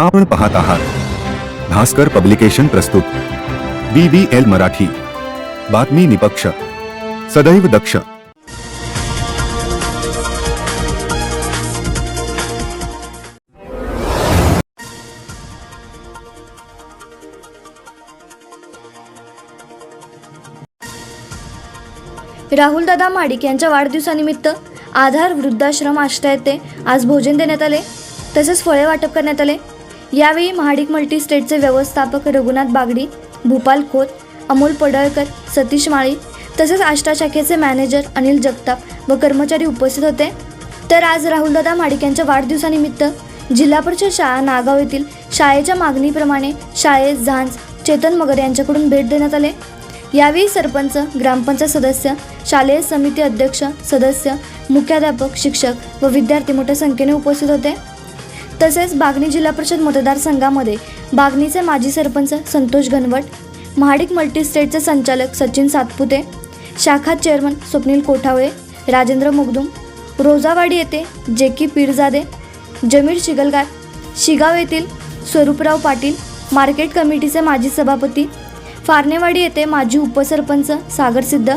आपण पाहत आहात. भास्कर पब्लिकेशन प्रस्तुत. B B L Marathi. बातमी निपक्ष. सदैव दक्ष. राहुलदादा माडिक यांच्या वाढदिवसानिमित्त आधार वृद्धाश्रम आष्टा येथे आज भोजन देण्यात आले. तसेच फळे वाटप करण्यात आले. यावेळी महाडिक मल्टी स्टेटचे व्यवस्थापक रघुनाथ बागडी भूपाल खोत अमोल पडळकर सतीश माळी तसेच आष्टा शाखेचे मॅनेजर अनिल जगताप व कर्मचारी उपस्थित होते. तर आज राहुलदादा माडिक यांच्या वाढदिवसानिमित्त जिल्हा परिषद शाळा नागाव येथील शाळेच्या मागणीप्रमाणे शाळेत झांज चेतन मगर यांच्याकडून भेट देण्यात आले. यावेळी सरपंच ग्रामपंचायत सदस्य शालेय समिती अध्यक्ष सदस्य मुख्याध्यापक शिक्षक व विद्यार्थी मोठ्या संख्येने उपस्थित होते. तसेच बागणी जिल्हा परिषद मतदारसंघामध्ये बागणीचे माजी सरपंच संतोष घनवट महाडिक मल्टीस्टेटचे संचालक सचिन सातपुते शाखा चेअरमन स्वप्नील कोठावळे राजेंद्र मुगदुम रोजावाडी येथे जेकी पीरजादे जमीर शिगलगार शिगाव येथील स्वरूपराव पाटील मार्केट कमिटीचे माजी सभापती फारणेवाडी येथे माजी उपसरपंच सागर सिद्ध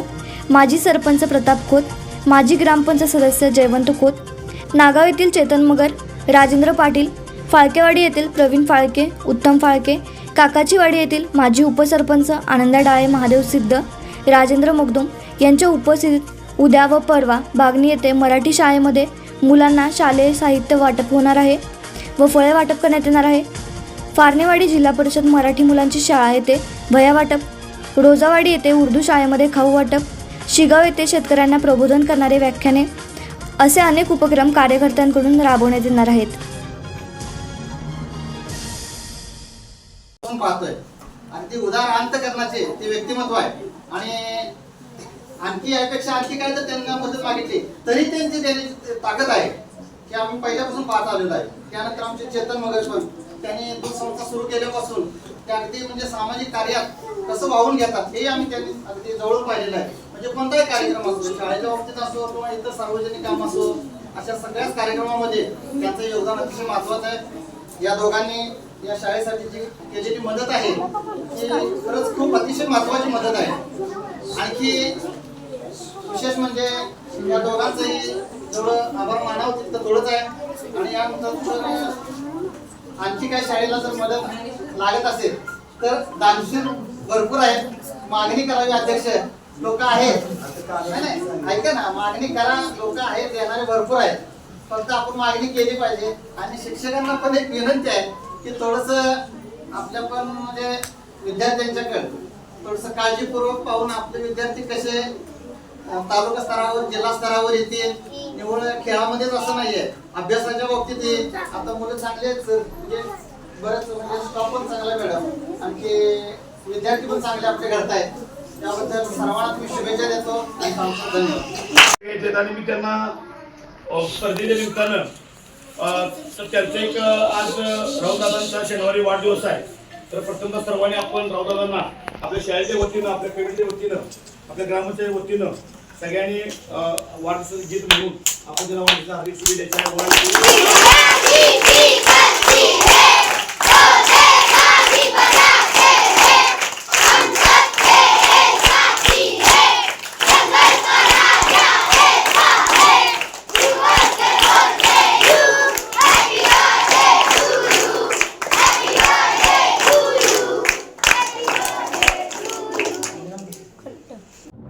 माजी सरपंच प्रताप खोत माजी ग्रामपंचायत सदस्य जयवंत खोत नागाव येथील चेतन मगर राजेंद्र पाटील फाळकेवाडी येथील प्रवीण फाळके उत्तम फाळके काकाचीवाडी येथील माजी उपसरपंच आनंदा डाळे महादेव सिद्ध राजेंद्र मुगदुम यांच्या उपस्थितीत उद्या व परवा बागणी येथे मराठी शाळेमध्ये मुलांना शालेय साहित्य वाटप होणार आहे व फळे वाटप करण्यात येणार आहे. फारणेवाडी जिल्हा परिषद मराठी मुलांची शाळा येथे भया वाटप रोजावाडी येथे उर्दू शाळेमध्ये खाऊ वाटप शिगाव येथे शेतकऱ्यांना प्रबोधन करणारे व्याख्याने असे अनेक उपक्रम कार्यकर्त्यांकडून राबवण्यात येणार आहेत. पाहतोय. आणि ते उदार अंतकरणाचे ते व्यक्तिमत्व आहे. आणि आणखी यापेक्षा आणखी काय तर त्यांना मदत मागितली तरी त्यांची त्यांनी ताकद आहे की आम्ही पहिल्यापासून पाहत आलेलो आहे. त्यानंतर आमचे चेतन मगज पण त्यांनी दूध संस्था सुरू केल्यापासून ते अगदी म्हणजे सामाजिक कार्यात कसं वाहून घेतात हे आम्ही त्यांनी अगदी जवळून पाहिलेलं आहे. म्हणजे कोणताही कार्यक्रम असो शाळेच्या बाबतीत असो किंवा इतर सार्वजनिक काम असो अशा सगळ्याच कार्यक्रमामध्ये त्यांचं योगदान अतिशय महत्वाचं आहे. या दोघांनी या शाळेसाठी जी केलेली मदत आहे ती खरंच खूप अतिशय महत्वाची मदत आहे. आणखी विशेष म्हणजे या दोघांचंही जेवढं आभार मानावं तितकं थोडंच आहे. आणि यानंतर आणखी काही शाळेला जर मदत लागत असेल तर दानशूर भरपूर आहेत. मागणी करावी अध्यक्ष लोक आहेत. नाही, नाही, ऐका ना मागणी करा लोक आहेत देणारे भरपूर आहेत. फक्त आपण मागणी केली पाहिजे. आणि शिक्षकांना पण एक विनंती आहे की थोडस आपल्या पण म्हणजे विद्यार्थ्यांच्याकडे थोडस काळजीपूर्वक पाहून आपले विद्यार्थी कसे तालुका स्तरावर जिल्हा स्तरावर येतील. निवड खेळामध्येच असं नाहीये. अभ्यासाच्या बाबतीत येईल आता मुलं चांगलेच म्हणजे बरेच म्हणजे स्टॉप पण चांगला मॅडम. आणखी विद्यार्थी पण चांगले आपले घडतायत. त्याबद्दल सर्वांना मी शुभेच्छा देतो. आणि सांगतो धन्यवाद आणि मी त्यांना अ, स्पर्धेच्या तर त्यांचं एक आज राऊदादांचा शनिवारी वाढदिवस आहे. तर प्रथमतः सर्वांनी आपण राऊदादांना आपल्या शाळेच्या वतीनं आपल्या कमिटीच्या वतीनं आपल्या ग्रामच्या वतीनं सगळ्यांनी अ, वाढदिवसाचं गीत म्हणून आपण त्यांना वाढदिवसाच्या हार्दिक शुभेच्छा